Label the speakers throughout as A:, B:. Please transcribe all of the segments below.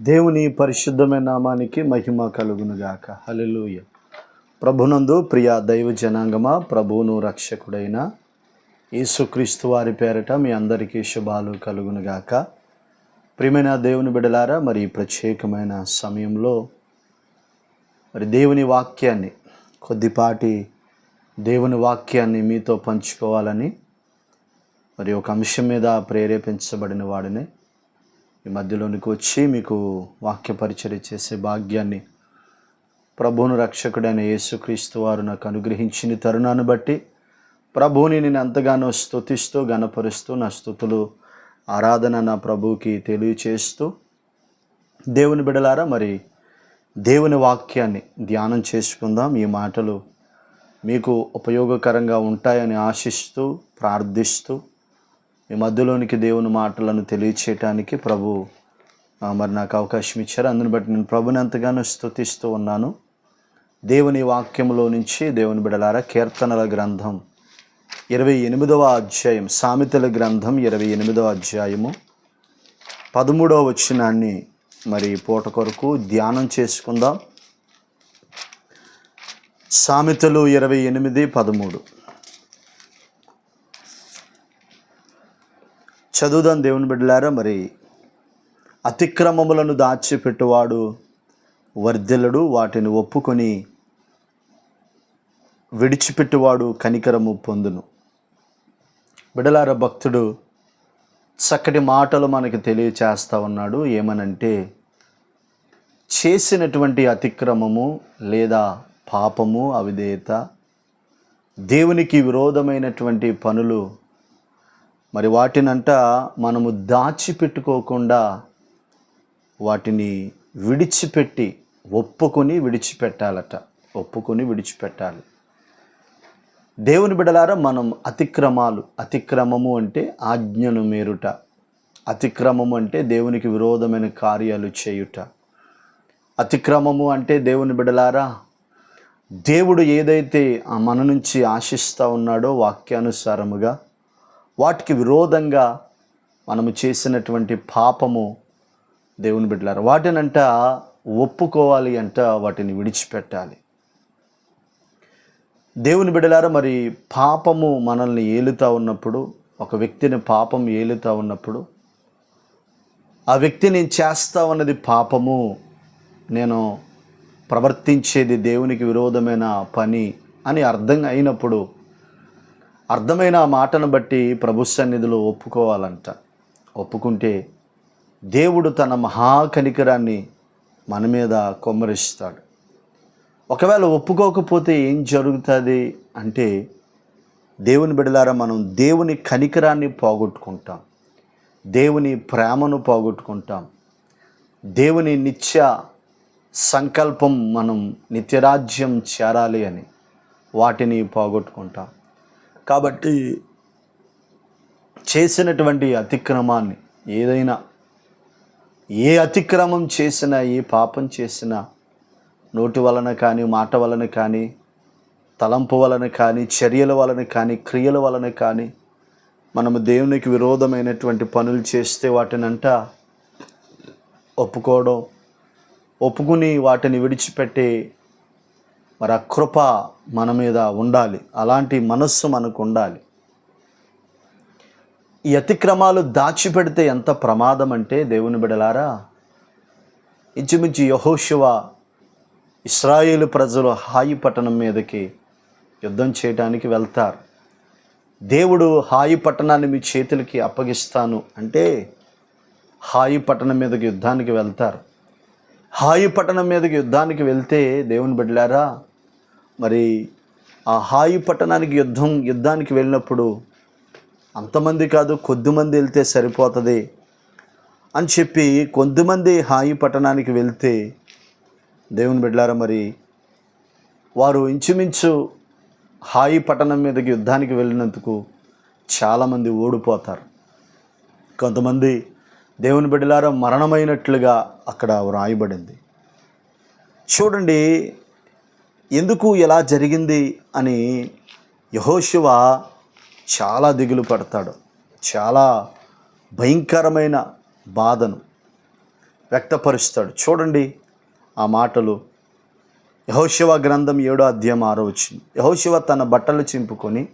A: దేవుని పరిశుద్ధమైన నామానికి మహిమ కలుగునుగాక. హల్లెలూయ. ప్రభునందు ప్రియ దైవ జనాంగమా ప్రభువును రక్షకుడైన యేసుక్రీస్తు వారి పేరట మీ అందరికీ శుభాలు కలుగునుగాక. ప్రియమైన దేవుని బిడలారా మరి ప్రత్యేకమైన సమయంలో మరి దేవుని వాక్యాన్ని కొద్దిపాటి దేవుని వాక్యాన్ని మీతో పంచుకోవాలని మరి ఒక అంశం మీద ప్రేరేపించబడిన వాడిని ఈ మధ్యలోనికి వచ్చి మీకు వాక్య పరిచర్య చేసే భాగ్యాన్ని ప్రభువును రక్షకుడైన యేసుక్రీస్తు వారు నాకు అనుగ్రహించిన తరుణాన్ని బట్టి ప్రభువుని నేను ఎంతగానో స్థుతిస్తూ గణపరుస్తూ నా స్థుతులు ఆరాధన నా ప్రభువుకి తెలియచేస్తూ దేవుని బిడలారా మరి దేవుని వాక్యాన్ని ధ్యానం చేసుకుందాం. ఈ మాటలు మీకు ఉపయోగకరంగా ఉంటాయని ఆశిస్తూ ప్రార్థిస్తూ మీ మధ్యలోనికి దేవుని మాటలను తెలియచేయటానికి ప్రభు మరి నాకు అవకాశం ఇచ్చారు. అందుని బట్టి నేను ప్రభుని ఎంతగానో స్థుతిస్తూ ఉన్నాను. దేవుని వాక్యంలో నుంచి దేవుని బిడలారా కీర్తనల గ్రంథం ఇరవై ఎనిమిదవ అధ్యాయం సామెతల గ్రంథం ఇరవై ఎనిమిదవ అధ్యాయము పదమూడవ వచనాన్ని మరి పూట కొరకు ధ్యానం చేసుకుందాం. సామెతలు ఇరవై ఎనిమిది పదమూడు. చదువుదాం దేవుని బిడ్డలారా మరి అతిక్రమములను దాచిపెట్టువాడు వర్ధిల్లడు వాటిని ఒప్పుకొని విడిచిపెట్టువాడు కనికరము పొందును. బిడలార భక్తుడు చక్కటి మాటలు మనకి తెలియచేస్తా ఉన్నాడు. ఏమనంటే చేసినటువంటి అతిక్రమము లేదా పాపము అవిధేయత దేవునికి విరోధమైనటువంటి పనులు మరి వాటినంట మనము దాచిపెట్టుకోకుండా వాటిని విడిచిపెట్టి ఒప్పుకొని విడిచిపెట్టాలట. ఒప్పుకొని విడిచిపెట్టాలి. దేవుని బిడలారా మనం అతిక్రమాలు అతిక్రమము అంటే ఆజ్ఞను మేరుట. అతిక్రమము అంటే దేవునికి విరోధమైన కార్యాలు చేయుట. అతిక్రమము అంటే దేవుని బిడలారా దేవుడు ఏదైతే ఆ మన నుంచి ఆశిస్తూ ఉన్నాడో వాక్యానుసారముగా వాటికి విరోధంగా మనము చేసినటువంటి పాపము దేవుని బిడ్డలారు వాటినంట ఒప్పుకోవాలి అంట వాటిని విడిచిపెట్టాలి. దేవుని బిడ్డలారా మరి పాపము మనల్ని ఏలుతా ఉన్నప్పుడు ఒక వ్యక్తిని పాపం ఏలుతా ఉన్నప్పుడు ఆ వ్యక్తి నేను చేస్తా ఉన్నది పాపము నేను ప్రవర్తించేది దేవునికి విరోధమైన పని అని అర్థం అయినప్పుడు అర్థమైన ఆ మాటను బట్టి ప్రభు సన్నిధిలో ఒప్పుకోవాలంట. ఒప్పుకుంటే దేవుడు తన మహాకనికరాన్ని మన మీద కొమ్మరిస్తాడు. ఒకవేళ ఒప్పుకోకపోతే ఏం జరుగుతుంది అంటే దేవుని బిడలారా మనం దేవుని కనికరాన్ని పోగొట్టుకుంటాం. దేవుని ప్రేమను పోగొట్టుకుంటాం. దేవుని నిత్య సంకల్పం మనం నిత్యరాజ్యం చేరాలి అని వాటిని పోగొట్టుకుంటాం. కాబట్టి చేసినటువంటి అతిక్రమాన్ని ఏదైనా ఏ అతిక్రమం చేసినా ఏ పాపం చేసినా నోటి వలన కానీ మాట వలన కానీ తలంపు వలన కానీ చర్యల వలన కానీ క్రియల వలన కానీ మనము దేవునికి విరోధమైనటువంటి పనులు చేస్తే వాటినంట ఒప్పుకోవడం ఒప్పుకుని వాటిని విడిచిపెట్టే మరి ఆ కృప మన మీద ఉండాలి. అలాంటి మనస్సు మనకు ఉండాలి. ఈ అతిక్రమాలు దాచిపెడితే ఎంత ప్రమాదం అంటే దేవుని బిడలారా ఇంచుమించు యహోశివ ఇస్రాయేలు ప్రజలు హాయి పట్టణం మీదకి యుద్ధం చేయడానికి వెళ్తారు. దేవుడు హాయి పట్టణాన్ని మీ చేతులకి అప్పగిస్తాను అంటే హాయి పట్టణం మీదకి యుద్ధానికి వెళ్తారు. హాయి పట్టణం మీదకి యుద్ధానికి వెళ్తే దేవుని బిడ్డలారా మరి ఆ హాయి పట్టణానికి యుద్ధం యుద్ధానికి వెళ్ళినప్పుడు అంతమంది కాదు కొద్దిమంది వెళ్తే సరిపోతుంది అని చెప్పి కొద్దిమంది హాయి పట్టణానికి వెళ్తే దేవుని బిడ్డలారా మరి వారు ఇంచుమించు హాయి పట్టణం మీదకి యుద్ధానికి వెళ్ళినందుకు చాలామంది ఓడిపోతారు. కొంతమంది దేవుని బిడ్డలారా మరణమైనట్లుగా అక్కడ వ్రాయబడింది. చూడండి ఎందుకు ఎలా జరిగింది అని యహోశివ చాలా దిగులు పడతాడు. చాలా భయంకరమైన బాధను వ్యక్తపరుస్తాడు. చూడండి ఆ మాటలు. యహోశివ గ్రంథం ఏడో అధ్యాయం ఆరో వచ్చింది. యహోశివ తన బట్టలు చింపుకొని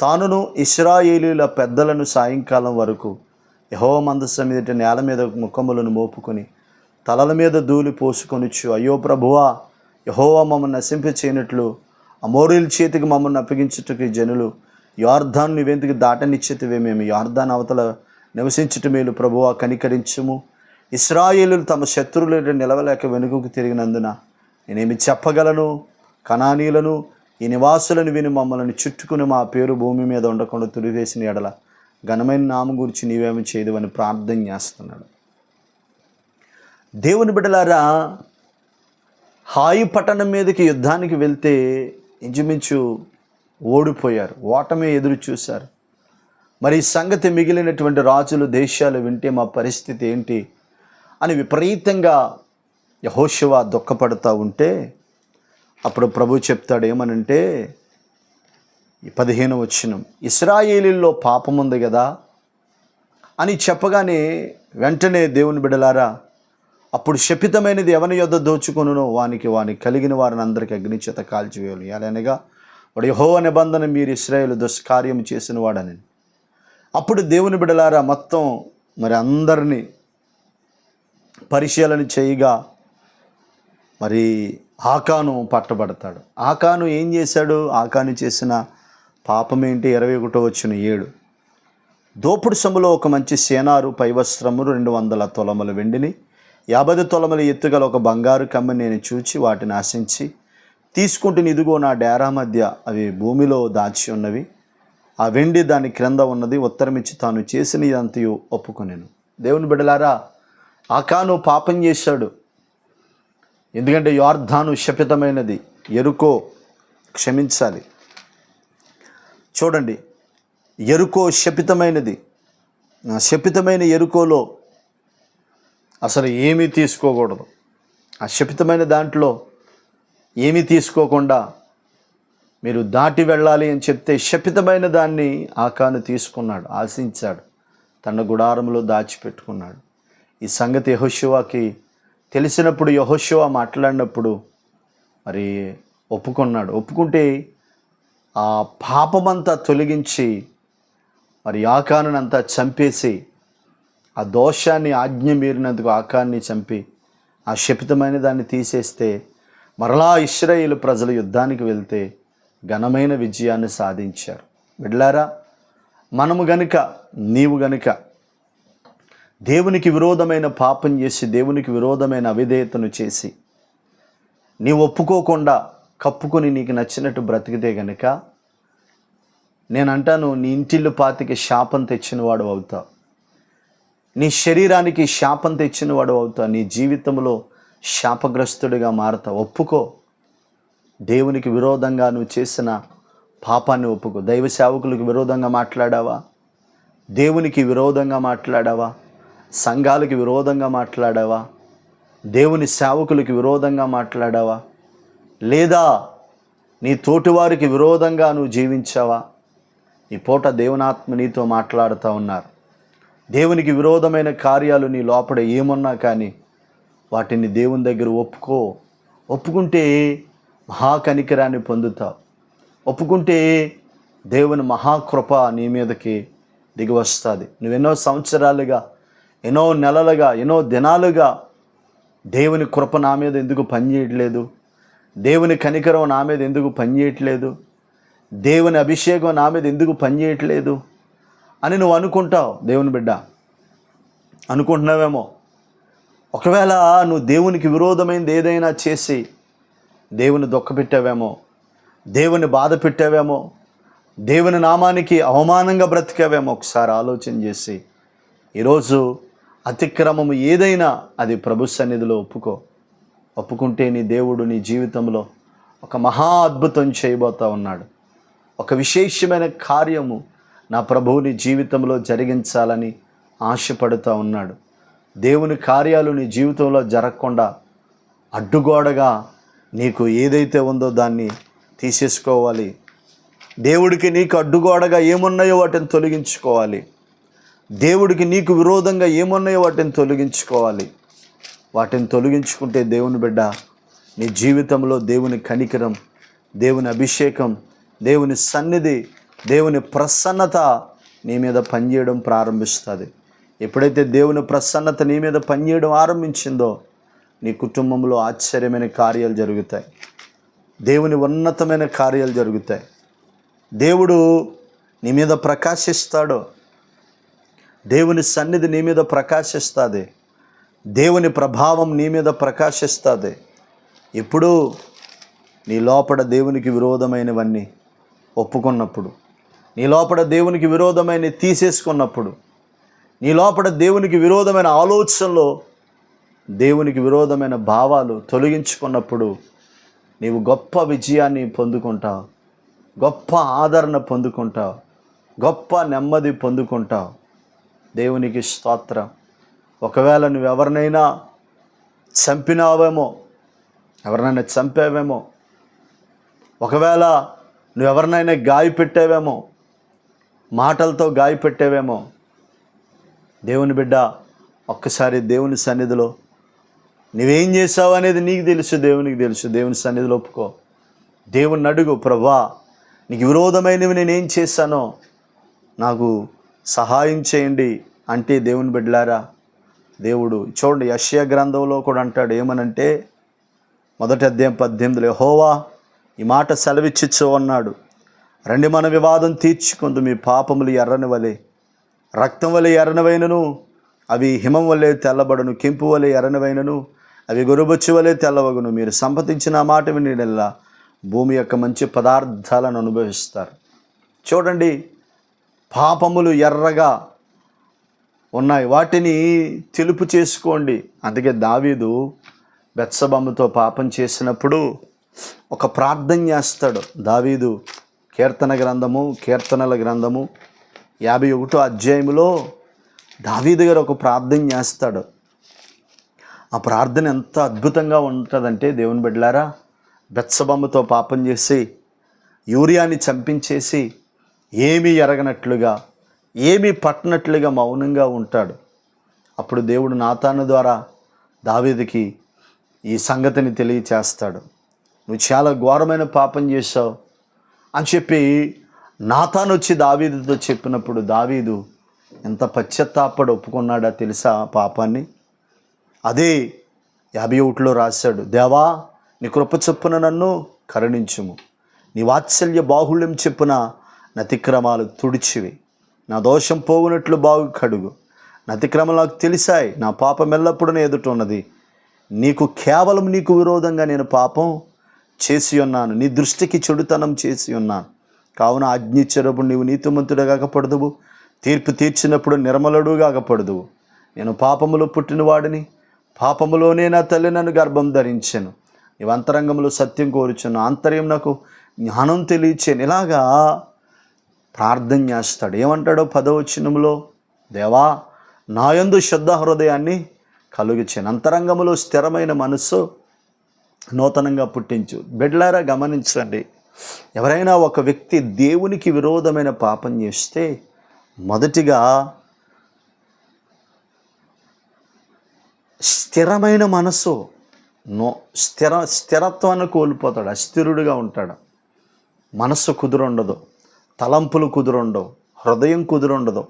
A: తానును ఇస్రాయేలీల పెద్దలను సాయంకాలం వరకు యహో మందస్సు మీద నేల మీద ముఖములను మోపుకొని తలల మీద ధూళి పోసుకొనిచ్చు. అయ్యో ప్రభువా యహోవా మమ్మల్ని నశింప చేయనట్లు అమోరీల చేతికి మమ్మల్ని అప్పగించుటకు ఈ జనులు యార్ధాన్ నువ్వెందుకు దాటనిచ్చేతివే మేము. యార్ధాన్ అవతల నివసించుట మేలు ప్రభువా కనికరించుము. ఇస్రాయేలు తమ శత్రువులు నిలవలేక వెనుకకు తిరిగినందున నేనేమి చెప్పగలను? కణానీయులను ఈ నివాసులను విని మమ్మల్ని చుట్టుకుని మా పేరు భూమి మీద ఉండకుండా తుడివేసిన ఎడల ఘనమైన నామం గురించి నీవేమి చేయదు అని ప్రార్థన చేస్తున్నాడు. దేవుని బిడ్డలారా హాయి పట్టణం మీదకి యుద్ధానికి వెళ్తే ఇంచుమించు ఓడిపోయారు. ఓటమే ఎదురు చూశారు. మరి సంగతి మిగిలినటువంటి రాజులు దేశాలు వింటే మా పరిస్థితి ఏంటి అని విపరీతంగా యహోశివ దుఃఖపడుతూ ఉంటే అప్పుడు ప్రభు చెప్తాడు ఏమనంటే పదిహేను వచ్చినం ఇస్రాయేలీల్లో పాపం ఉంది కదా అని చెప్పగానే వెంటనే దేవుని బిడలారా అప్పుడు శపితమైనది ఎవని యొద్ద దోచుకొనునో. వానికి వాని కలిగిన వారిని అందరికీ అగ్నిచేత కాల్చివేయాలి అనగా వాడు యహో నిబంధన మీరు ఇస్రాయేల్ దుష్కార్యం చేసిన వాడని అప్పుడు దేవుని బిడలారా మొత్తం మరి అందరినీ పరిశీలన చేయగా మరి ఆకాను పట్టబడతాడు. ఆకాను ఏం చేశాడు? ఆకాను చేసిన పాపం ఏంటి? ఇరవై ఒకటో వచ్చిన ఏడు. దోపుడు సొమ్ములో ఒక మంచి సేనారు పైవస్త్రము రెండు వందల తొలమల వెండిని యాభై తొలమల ఎత్తుగల ఒక బంగారు కమ్మని నేను చూచి వాటిని ఆశించి తీసుకుంటూ ఇదిగో నా డేరా మధ్య అవి భూమిలో దాచి ఉన్నవి. ఆ వెండి దాని క్రింద ఉన్నది ఉత్తరమిచ్చి తాను చేసిన ఇదంతయు ఒప్పుకునేను. దేవుని బిడలారా ఆకాను పాపం చేశాడు. ఎందుకంటే యార్ధాను శపితమైనది. ఎరుకో క్షమించాలి. చూడండి ఎరుకో శపితమైనది. శపితమైన ఎరుకోలో అసలు ఏమీ తీసుకోకూడదు. ఆ శపితమైన దాంట్లో ఏమీ తీసుకోకుండా మీరు దాటి వెళ్ళాలి అని చెప్తే శపితమైన దాన్ని ఆకాను తీసుకున్నాడు ఆశించాడు. తన గుడారంలో దాచిపెట్టుకున్నాడు. ఈ సంగతి యహోశివాకి తెలిసినప్పుడు యహోశివ మాట్లాడినప్పుడు మరి ఒప్పుకున్నాడు. ఒప్పుకుంటే ఆ పాపమంతా తొలగించి మరి ఆకానునంతా చంపేసి ఆ దోషాన్ని ఆజ్ఞ మీరినందుకు ఆకాన్ని చంపి ఆ శపితమైన దాన్ని తీసేస్తే మరలా ఇస్రాయేలు ప్రజలు యుద్ధానికి వెళ్తే ఘనమైన విజయాన్ని సాధించారు. వెళ్ళారా? మనము గనుక నీవు గనుక దేవునికి విరోధమైన పాపం చేసి దేవునికి విరోధమైన అవిధేయతను చేసి నీవు ఒప్పుకోకుండా కప్పుకొని నీకు నచ్చినట్టు బ్రతికితే గనుక నేను అంటాను నీ ఇంటిల్లు పాతికి శాపం తెచ్చినవాడు అవుతావు. నీ శరీరానికి శాపం తెచ్చినవాడు అవుతావు నీ జీవితంలో శాపగ్రస్తుడిగా మారుతావు. ఒప్పుకో. దేవునికి విరోధంగా నువ్వు చేసిన పాపాన్ని ఒప్పుకో. దైవ సేవకులకు విరోధంగా మాట్లాడావా? దేవునికి విరోధంగా మాట్లాడావా? సంఘాలకు విరోధంగా మాట్లాడావా? దేవుని సేవకులకు విరోధంగా మాట్లాడావా? లేదా నీ తోటివారికి విరోధంగా నువ్వు జీవించావా? ఈ పూట దేవునాత్మ నీతో మాట్లాడుతూ ఉన్నారు. దేవునికి విరోధమైన కార్యాలు నీ లోపల ఏమున్నా కానీ వాటిని దేవుని దగ్గర ఒప్పుకో. ఒప్పుకుంటే మహాకనికరాన్ని పొందుతావు. ఒప్పుకుంటే దేవుని మహాకృప నీ మీదకి దిగి వస్తుంది నువ్వెన్నో సంవత్సరాలుగా ఎన్నో నెలలుగా ఎన్నో దినాలుగా దేవుని కృప నా మీద ఎందుకు పనిచేయట్లేదు? దేవుని కనికరం నా మీద ఎందుకు పనిచేయట్లేదు? దేవుని అభిషేకం నా మీద ఎందుకు పనిచేయట్లేదు? అని నువ్వు అనుకుంటావు దేవుని బిడ్డ. అనుకుంటున్నావేమో? ఒకవేళ నువ్వు దేవునికి విరోధమైనది ఏదైనా చేసి దేవుని దుఃఖపెట్టావేమో దేవుని బాధ పెట్టావేమో? దేవుని నామానికి అవమానంగా బ్రతికావేమో? ఒకసారి ఆలోచన చేసి ఈరోజు అతిక్రమము ఏదైనా అది ప్రభు సన్నిధిలో ఒప్పుకో. ఒప్పుకుంటే నీ దేవుడు నీ జీవితంలో ఒక మహా అద్భుతం చేయబోతా ఉన్నాడు. ఒక విశేషమైన కార్యము నా ప్రభువుని జీవితంలో జరిగించాలని ఆశపడుతూ ఉన్నాడు. దేవుని కార్యాలు నీ జీవితంలో జరగకుండా అడ్డుగోడగా నీకు ఏదైతే ఉందో దాన్ని తీసేసుకోవాలి. దేవుడికి నీకు అడ్డుగోడగా ఏమున్నాయో వాటిని తొలగించుకోవాలి. దేవుడికి నీకు విరోధంగా ఏమున్నాయో వాటిని తొలగించుకోవాలి. వాటిని తొలగించుకుంటే దేవుని బిడ్డ నీ జీవితంలో దేవుని కనికరం దేవుని అభిషేకం దేవుని సన్నిధి దేవుని ప్రసన్నత నీ మీద పనిచేయడం ప్రారంభిస్తుంది. ఎప్పుడైతే దేవుని ప్రసన్నత నీ మీద పనిచేయడం ఆరంభించిందో నీ కుటుంబంలో ఆశ్చర్యమైన కార్యాలు జరుగుతాయి. దేవుని ఉన్నతమైన కార్యాలు జరుగుతాయి. దేవుడు నీ మీద ప్రకాశిస్తాడు. దేవుని సన్నిధి నీ మీద ప్రకాశిస్తుంది. దేవుని ప్రభావం నీ మీద ప్రకాశిస్తుంది. ఎప్పుడూ నీ లోపల దేవునికి విరోధమైనవన్నీ ఒప్పుకున్నప్పుడు నీ లోపల దేవునికి విరోధమైన తీసేసుకున్నప్పుడు నీ లోపల దేవునికి విరోధమైన ఆలోచనలో దేవునికి విరోధమైన భావాలు తొలగించుకున్నప్పుడు నీవు గొప్ప విజయాన్ని పొందుకుంటావు గొప్ప ఆదరణ పొందుకుంటావు గొప్ప నెమ్మది పొందుకుంటావు దేవునికి స్తోత్రం. ఒకవేళ నువ్వు ఎవరినైనా చంపినావేమో ఎవరినైనా చంపావేమో ఒకవేళ నువ్వు ఎవరినైనా గాయపెట్టావేమో మాటలతో గాయపెట్టావేమో. దేవుని బిడ్డ ఒక్కసారి దేవుని సన్నిధిలో నువ్వేం చేసావు అనేది నీకు తెలుసు దేవునికి తెలుసు. దేవుని సన్నిధిలో ఒప్పుకో. దేవుని అడుగు ప్రభా నీకు విరోధమైనవి నేనేం చేశానో నాకు సహాయం చేయండి అంటే దేవుని బిడ్డలారా దేవుడు చూడండి యష్యా గ్రంథంలో కూడా అంటాడు ఏమనంటే మొదటి అధ్యాయం పద్దెనిమిదిలో హోవా ఈ మాట సెలవిచ్చిచ్చు అన్నాడు. రండి మన వివాదం తీర్చుకుందు మీ పాపములు ఎర్రని వలె. రక్తం వలె ఎర్రనవైనను అవి హిమం వలె తెల్లబడను కెంపు వలె ఎర్రనవైనను అవి గొరుబొచ్చు వలె తెల్లవగును. మీరు సంపతించిన మాట వినిడల్లా భూమి యొక్క మంచి పదార్థాలను అనుభవిస్తారు. చూడండి పాపములు ఎర్రగా ఉన్నాయి. వాటిని తెలుపు చేసుకోండి. అందుకే దావీదు బెత్సబమ్మతో పాపం చేసినప్పుడు ఒక ప్రార్థన చేస్తాడు. దావీదు కీర్తన గ్రంథము కీర్తనల గ్రంథము. యాభై ఒకటో అధ్యాయంలో దావీదు గారు ఒక ప్రార్థన చేస్తాడు. ఆ ప్రార్థన ఎంత అద్భుతంగా ఉంటుందంటే దేవుని బిడ్డలారా బెచ్చబొమ్మతో పాపం చేసి యూరియాని చంపించేసి ఏమీ ఎరగనట్లుగా ఏమీ పట్టనట్లుగా మౌనంగా ఉంటాడు. అప్పుడు దేవుడు నాతాను ద్వారా దావీదుకి ఈ సంగతిని తెలియచేస్తాడు. నువ్వు చాలా ఘోరమైన పాపం చేశావు. అని చెప్పి నాతాను వచ్చి దావీదుతో చెప్పినప్పుడు దావీదు ఎంత పశ్చత్తాపడు ఒప్పుకున్నాడా తెలుసా పాపాన్ని? అదే యాభై ఒకటిలో రాశాడు దేవా నీ కృప చొప్పున నన్ను కరుణించుము. నీ వాత్సల్య బాహుళ్యం చెప్పున నతిక్రమాలు తుడిచివి. నా దోషం పోగునట్లు బాగు కడుగు. నతిక్రమలు నాకు తెలిసాయి. నా పాపం ఎల్లప్పుడూ ఎదుట ఉన్నది. నీకు కేవలం నీకు విరోధంగా నేను పాపం చేసి ఉన్నాను. నీ దృష్టికి చెడుతనం చేసి ఉన్నాను. కావున ఆజ్ఞించేటప్పుడు నీవు నీతిమంతుడు కాకపడదువు తీర్పు తీర్చినప్పుడు నిర్మలుడు కాకపడదువు నేను పాపములో పుట్టినవాడిని. పాపములోనే నా తల్లి నన్ను గర్భం ధరించాను. నీవు అంతరంగంలో సత్యం కోరుచున్నాను ఆంతర్యం నాకు జ్ఞానం తెలియచాను ఇలాగా ప్రార్థన చేస్తాడు. ఏమంటాడో పదవచనంలో? దేవా నాయందు శుద్ధ హృదయాన్ని కలుగుచాను అంతరంగంలో స్థిరమైన మనస్సు నూతనంగా పుట్టించు. బిడ్లారా గమనించండి. ఎవరైనా ఒక వ్యక్తి దేవునికి విరోధమైన పాపం చేస్తే మొదటిగా స్థిరమైన మనస్సు నో స్థిర స్థిరత్వాన్ని కోల్పోతాడు అస్థిరుడిగా ఉంటాడు. మనస్సు కుదురుండదు తలంపులు కుదురుండవు హృదయం కుదురుండదు.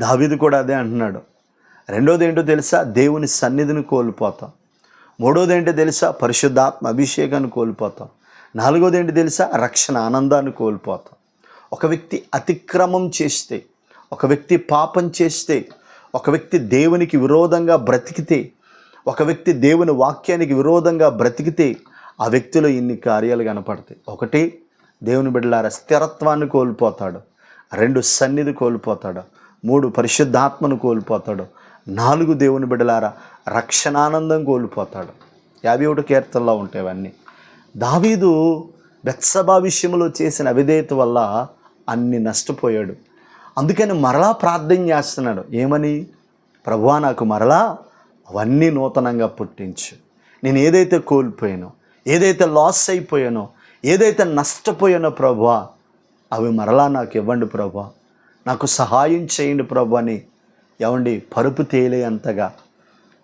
A: దావిది కూడా అదే అంటున్నాడు. రెండోది ఏంటో తెలుసా? దేవుని సన్నిధిని కోల్పోతాం. మూడోది ఏంటి తెలుసా? పరిశుద్ధాత్మ అభిషేకాన్ని కోల్పోతాం. నాలుగోది ఏంటి తెలుసా? రక్షణ ఆనందాన్ని కోల్పోతాం. ఒక వ్యక్తి అతిక్రమం చేస్తే ఒక వ్యక్తి పాపం చేస్తే ఒక వ్యక్తి దేవునికి విరోధంగా బ్రతికితే ఒక వ్యక్తి దేవుని వాక్యానికి విరోధంగా బ్రతికితే ఆ వ్యక్తిలో ఇన్ని కార్యాలు కనపడతాయి. ఒకటి దేవుని బిడ్డలార స్థిరత్వాన్ని కోల్పోతాడు. రెండు సన్నిధి కోల్పోతాడు. మూడు పరిశుద్ధాత్మను కోల్పోతాడు. నాలుగు దేవుని బిడలారా రక్షణానందం కోల్పోతాడు. యాభై ఒకటి కీర్తనలో ఉంటాయి దావీదు బెత్సభా విషయంలో చేసిన అవిధేయత వల్ల అన్ని నష్టపోయాడు. అందుకని మరలా ప్రార్థన చేస్తున్నాడు. ఏమని? ప్రభువా నాకు మరలా అవన్నీ నూతనంగా పుట్టించు. నేను ఏదైతే కోల్పోయానో ఏదైతే లాస్ అయిపోయానో ఏదైతే నష్టపోయానో ప్రభువా అవి మరలా నాకు ఇవ్వండి ప్రభా నాకు సహాయం చేయండి ప్రభు అని ఏమండి? పరుపు తేలే అంతగా.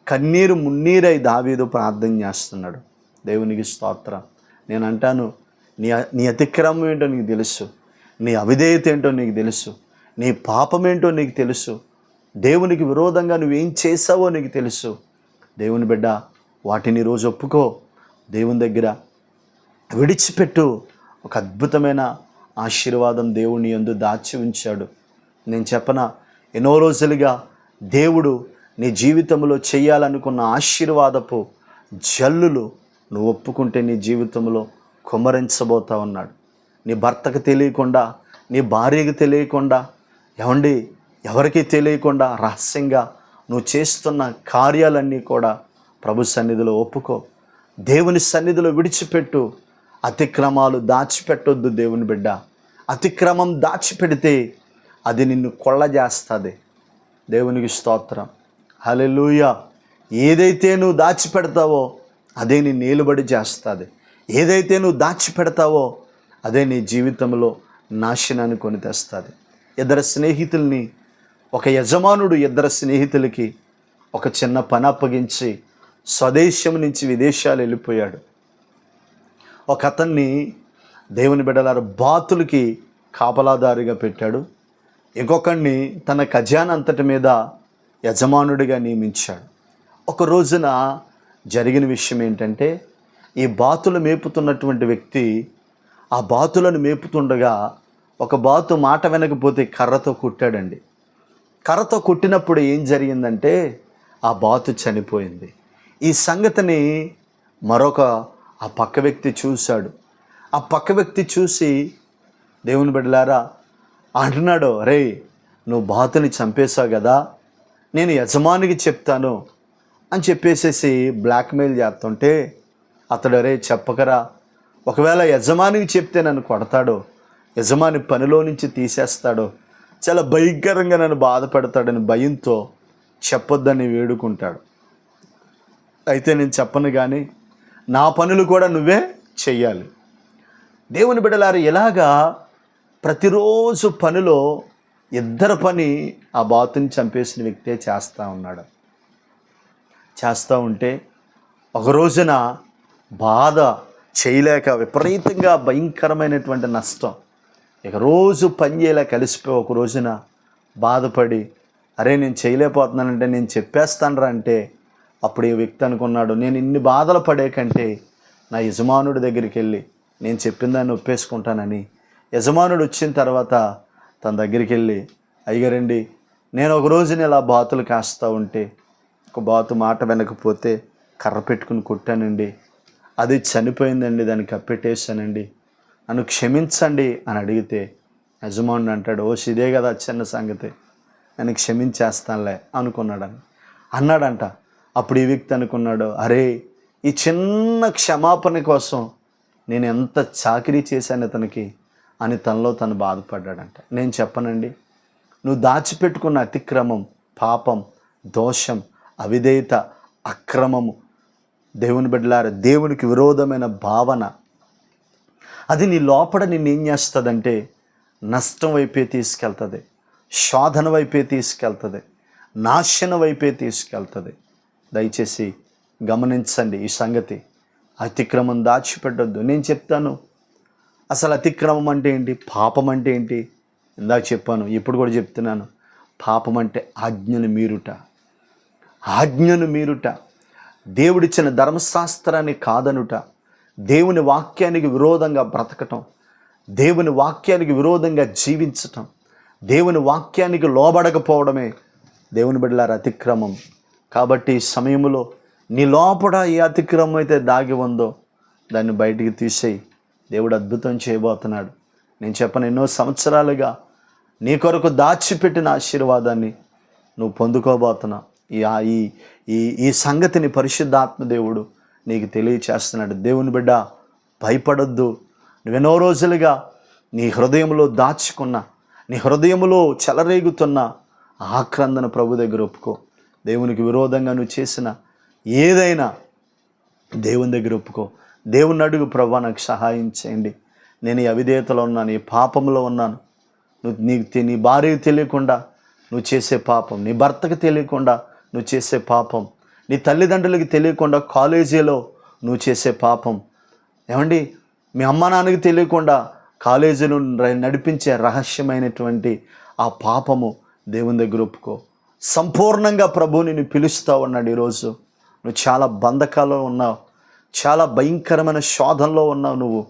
A: కన్నీరు మున్నీరై దావీదు ప్రార్థన చేస్తున్నాడు. దేవునికి స్తోత్రం. నేను అంటాను నీ నీ అతిక్రమం ఏంటో నీకు తెలుసు. నీ అవిధేయత ఏంటో నీకు తెలుసు. నీ పాపం ఏంటో నీకు తెలుసు. దేవునికి విరోధంగా నువ్వేం చేసావో నీకు తెలుసు. దేవుని బిడ్డ వాటిని రోజు ఒప్పుకో. దేవుని దగ్గర విడిచిపెట్టు. ఒక అద్భుతమైన ఆశీర్వాదం దేవుని ఎందు దాచి ఉంచాడు. నేను చెప్పన ఎన్నో రోజులుగా దేవుడు నీ జీవితంలో చేయాలనుకున్న ఆశీర్వాదపు జల్లులు నువ్వు ఒప్పుకుంటే నీ జీవితంలో కుమరించబోతా ఉన్నాడు. నీ భర్తకు తెలియకుండా నీ భార్యకు తెలియకుండా ఏమండి ఎవరికి తెలియకుండా రహస్యంగా నువ్వు చేస్తున్న కార్యాలన్నీ కూడా ప్రభు సన్నిధిలో ఒప్పుకో. దేవుని సన్నిధిలో విడిచిపెట్టు. అతిక్రమాలు దాచిపెట్టొద్దు దేవుని బిడ్డ. అతిక్రమం దాచిపెడితే అది నిన్ను కొల్ల చేస్తుంది దేవునికి స్తోత్రం. హలెలూయ ఏదైతే నువ్వు దాచిపెడతావో అదే నీ నిలబడి చేస్తుంది. ఏదైతే నువ్వు దాచిపెడతావో అదే నీ జీవితంలో నాశనాన్ని కొని తెస్తుంది ఇద్దరు స్నేహితుల్ని ఒక యజమానుడు ఇద్దరు స్నేహితులకి ఒక చిన్న పని అప్పగించి స్వదేశం నుంచి విదేశాలు వెళ్ళిపోయాడు. ఒక అతన్ని దేవుని బిడ్డలారు బాతులకి కాపలాదారిగా పెట్టాడు. ఇంకొకడిని తన ఖజానంతటి మీద యజమానుడిగా నియమించాడు. ఒక రోజున జరిగిన విషయం ఏంటంటే ఈ బాతులు మేపుతున్నటువంటి వ్యక్తి ఆ బాతులను మేపుతుండగా ఒక బాతు మాట వెనకపోతే కర్రతో కుట్టాడండి. కర్రతో కుట్టినప్పుడు ఏం జరిగిందంటే ఆ బాతు చనిపోయింది. ఈ సంగతిని మరొక ఆ పక్క వ్యక్తి చూశాడు. ఆ పక్క వ్యక్తి చూసి దేవుని బిడ్డలారా అంటున్నాడు రే నువ్వు బాతుని చంపేశావు కదా నేను యజమానికి చెప్తాను అని చెప్పేసేసి బ్లాక్మెయిల్ చేస్తుంటే అతడు రే చెప్పకరా ఒకవేళ యజమానికి చెప్తే నన్ను కొడతాడో యజమాని పనిలో నుంచి తీసేస్తాడో చాలా భయంకరంగా నన్ను బాధపడతాడని భయంతో చెప్పొద్దని వేడుకుంటాడు. అయితే నేను చెప్పను కానీ నా పనులు కూడా నువ్వే చెయ్యాలి. దేవుని బిడ్డలారు ఎలాగా ప్రతిరోజు పనిలో ఇద్దరు పని ఆ బాతుని చంపేసిన వ్యక్తే చేస్తూ ఉన్నాడు. చేస్తూ ఉంటే ఒక రోజున బాధ చేయలేక విపరీతంగా భయంకరమైనటువంటి నష్టం. ఇక రోజు పని చేయలేక కలిసిపోయి ఒక రోజున బాధపడి అరే నేను చేయలేకపోతున్నానంటే నేను చెప్పేస్తానరా అంటే అప్పుడు ఈ వ్యక్తి అనుకున్నాడు నేను ఇన్ని బాధలు పడే కంటే నా యజమానుడి దగ్గరికి వెళ్ళి నేను చెప్పిన దాన్ని ఒప్పేసుకుంటానని యజమానుడు వచ్చిన తర్వాత తన దగ్గరికి వెళ్ళి అయ్యగారండి నేను ఒక రోజున ఇలా బాతులు కాస్తూ ఉంటే ఒక బాతు మాట వినకపోతే కర్ర పెట్టుకుని కొట్టానండి. అది చనిపోయిందండి దాన్ని కప్పెట్టేశానండి. నన్ను క్షమించండి అని అడిగితే యజమానుడు అంటాడు ఓ ఇదే కదా చిన్న సంగతి. నేను క్షమించేస్తానులే అనుకున్నాడని. అన్నాడంట. అప్పుడు ఈ వ్యక్తి అనుకున్నాడు అరే ఈ చిన్న క్షమాపణ కోసం నేను ఎంత చాకరీ చేశాను ఇతనికి? అని తనలో తను బాధపడ్డాడంట. నేను చెప్పనండి నువ్వు దాచిపెట్టుకున్న అతిక్రమం పాపం దోషం అవిధేయత అక్రమము దేవుని బిడ్డలారు దేవునికి విరోధమైన భావన అది నీ లోపల నిన్నేం చేస్తుందంటే నష్టం వైపే తీసుకెళ్తుంది శోధన వైపే తీసుకెళ్తుంది నాశన వైపే తీసుకెళ్తుంది. దయచేసి గమనించండి ఈ సంగతి. అతిక్రమం దాచిపెట్టొద్దు. నేను చెప్తాను అసలు అతిక్రమం అంటే ఏంటి? పాపం అంటే ఏంటి? ఇందాక చెప్పాను ఇప్పుడు కూడా చెప్తున్నాను. పాపం అంటే ఆజ్ఞను మీరుట. ఆజ్ఞను మీరుట. దేవుడిచ్చిన ధర్మశాస్త్రాన్ని కాదనుట. దేవుని వాక్యానికి విరోధంగా బ్రతకటం. దేవుని వాక్యానికి విరోధంగా జీవించటం. దేవుని వాక్యానికి లోబడకపోవడమే దేవుని బిడ్డలారు అతిక్రమం. కాబట్టి ఈ సమయంలో నీ లోపల ఏ అతిక్రమం అయితే దాగి ఉందో దాన్ని బయటికి తీసేయి. దేవుడు అద్భుతం చేయబోతున్నాడు. నేను చెప్పను ఎన్నో సంవత్సరాలుగా నీ కొరకు దాచిపెట్టిన ఆశీర్వాదాన్ని నువ్వు పొందుకోబోతున్నావు. ఈ ఈ ఈ ఈ సంగతిని పరిశుద్ధాత్మ దేవుడు నీకు తెలియచేస్తున్నాడు. దేవుని బిడ్డ భయపడొద్దు. నువ్వెన్నో రోజులుగా నీ హృదయంలో దాచుకున్న నీ హృదయంలో చెలరేగుతున్న ఆక్రందన ప్రభు దగ్గర ఒప్పుకో. దేవునికి విరోధంగా నువ్వు చేసిన ఏదైనా దేవుని దగ్గర ఒప్పుకో. దేవుని అడుగు ప్రభా నాకు సహాయం చేయండి. నేను ఈ అవిధేయతలో ఉన్నాను ఈ పాపంలో ఉన్నాను. నువ్వు నీకు నీ భార్యకు తెలియకుండా నువ్వు చేసే పాపం నీ భర్తకు తెలియకుండా నువ్వు చేసే పాపం నీ తల్లిదండ్రులకి తెలియకుండా కాలేజీలో నువ్వు చేసే పాపం. ఏమండి? మీ అమ్మ నాన్నకి తెలియకుండా కాలేజీను నడిపించే రహస్యమైనటువంటి ఆ పాపము దేవుని దగ్గర ఒప్పుకో. సంపూర్ణంగా ప్రభు నిన్ను పిలుస్తూ ఉన్నాడు ఈరోజు. నువ్వు చాలా బంధకాలు ఉన్నావు. చాలా భయంకరమైన శోధనలో ఉన్నావు నువ్వు.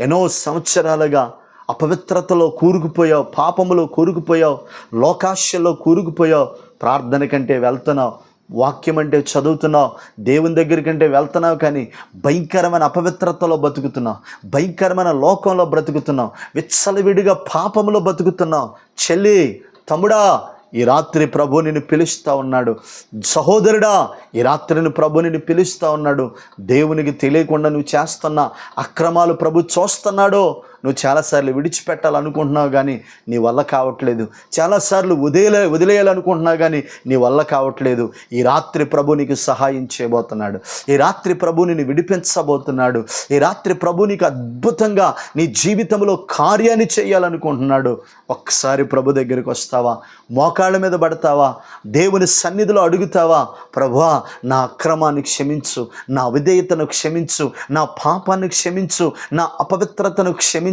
A: ఎన్నో సంవత్సరాలుగా అపవిత్రతలో కూరుకుపోయావు పాపములో కూరుకుపోయావు లోకాశల్లో కూరుకుపోయావు. ప్రార్థన కంటే వెళ్తున్నావు వాక్యం అంటే చదువుతున్నావు దేవుని దగ్గరికంటే వెళ్తున్నావు కానీ భయంకరమైన అపవిత్రతలో బతుకుతున్నావు భయంకరమైన లోకంలో బ్రతుకుతున్నావు విచ్చలవిడిగా పాపములో బతుకుతున్నావు. చెల్లి తమ్ముడా ఈ రాత్రి ప్రభు నిన్ను పిలుస్తూ ఉన్నాడు. సహోదరుడా ఈ రాత్రిని ప్రభు నిన్ను పిలుస్తూ ఉన్నాడు. దేవునికి తెలియకుండా నువ్వు చేస్తున్న అక్రమాలు ప్రభు చూస్తున్నాడో. నువ్వు చాలాసార్లు విడిచిపెట్టాలనుకుంటున్నావు కానీ నీ వల్ల కావట్లేదు. చాలాసార్లు వదిలే వదిలేయాలనుకుంటున్నావు కానీ నీ వల్ల కావట్లేదు. ఈ రాత్రి ప్రభు నీకు సహాయం చేయబోతున్నాడు. ఈ రాత్రి ప్రభు నిన్ను విడిపించబోతున్నాడు. ఈ రాత్రి ప్రభు నీకు అద్భుతంగా నీ జీవితంలో కార్యాన్ని చేయాలనుకుంటున్నాడు. ఒక్కసారి ప్రభు దగ్గరికి వస్తావా? మోకాళ్ళ మీద పడతావా? దేవుని సన్నిధిలో అడుగుతావా? ప్రభా నా అక్రమాన్ని క్షమించు నా విధేయతను క్షమించు నా పాపాన్ని క్షమించు నా అపవిత్రతను క్షమించు.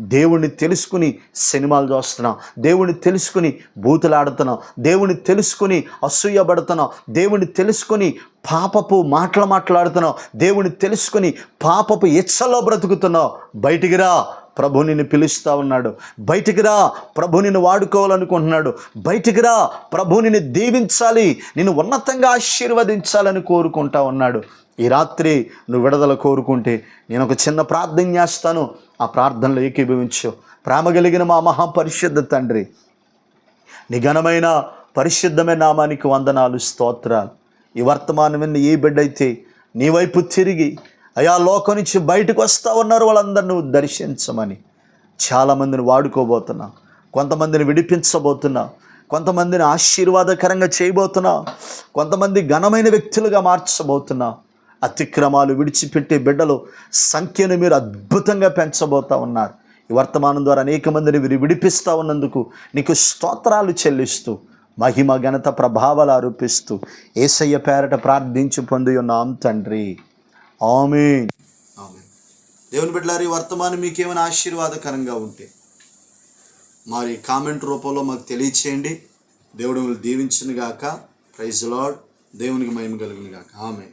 A: దేవుణ్ణి తెలుసుకుని సినిమాలు చూస్తున్నాం. దేవుణ్ణి తెలుసుకుని బూతులాడుతున్నాం. దేవుని తెలుసుకుని అసూయపడుతున్నాం. దేవుణ్ణి తెలుసుకుని పాపపు మాటలు మాట్లాడుతున్నావు దేవుని తెలుసుకుని పాపపు ఇచ్చలో బ్రతుకుతున్నావు బయటికి రా. ప్రభు నిన్ను పిలుస్తూ ఉన్నాడు. బయటికి రా. ప్రభు నిన్ను వాడుకోవాలనుకుంటున్నాడు. బయటికి రా. ప్రభు నిన్ను దీవించాలి. నిన్ను ఉన్నతంగా ఆశీర్వదించాలని కోరుకుంటా ఉన్నాడు. ఈ రాత్రి నువ్వు విడుదల కోరుకుంటే నేను ఒక చిన్న ప్రార్థన చేస్తాను. ఆ ప్రార్థనలో ఏకీభవించు. ప్రేమ కలిగిన మా మహాపరిశుద్ధ తండ్రి నీ ఘనమైన పరిశుద్ధమైన నామానికి వందనాలు స్తోత్రాలు. ఈ వర్తమానం విన్న ఏ బిడ్డైతే నీ వైపు తిరిగి అయా లోకం నుంచి బయటకు వస్తూ ఉన్నారు వాళ్ళందరూ నువ్వు దర్శించమని చాలామందిని వాడుకోబోతున్నా కొంతమందిని విడిపించబోతున్నా కొంతమందిని ఆశీర్వాదకరంగా చేయబోతున్నా కొంతమంది ఘనమైన వ్యక్తులుగా మార్చబోతున్నా. అతిక్రమాలు విడిచిపెట్టే బిడ్డలు సంఖ్యను మీరు అద్భుతంగా పెంచబోతా ఉన్నారు. ఈ వర్తమానం ద్వారా అనేక మందిని వీరు విడిపిస్తూ ఉన్నందుకు నీకు స్తోత్రాలు చెల్లిస్తూ మహిమ ఘనత ప్రభావాలు ఆరోపిస్తూ ఏసయ్య పేరట ప్రార్థించి పొంది ఉన్నాం తండ్రి. ఆమె ఆమె దేవుని బిడ్డలారి ఈ వర్తమానం మీకేమైనా ఆశీర్వాదకరంగా ఉంటే మరి కామెంట్ రూపంలో మాకు తెలియచేయండి. దేవుడు మిమ్మల్ని గాక ప్రైజ్ లాడ్ దేవునికి మహిమ కలుగును గాక ఆమె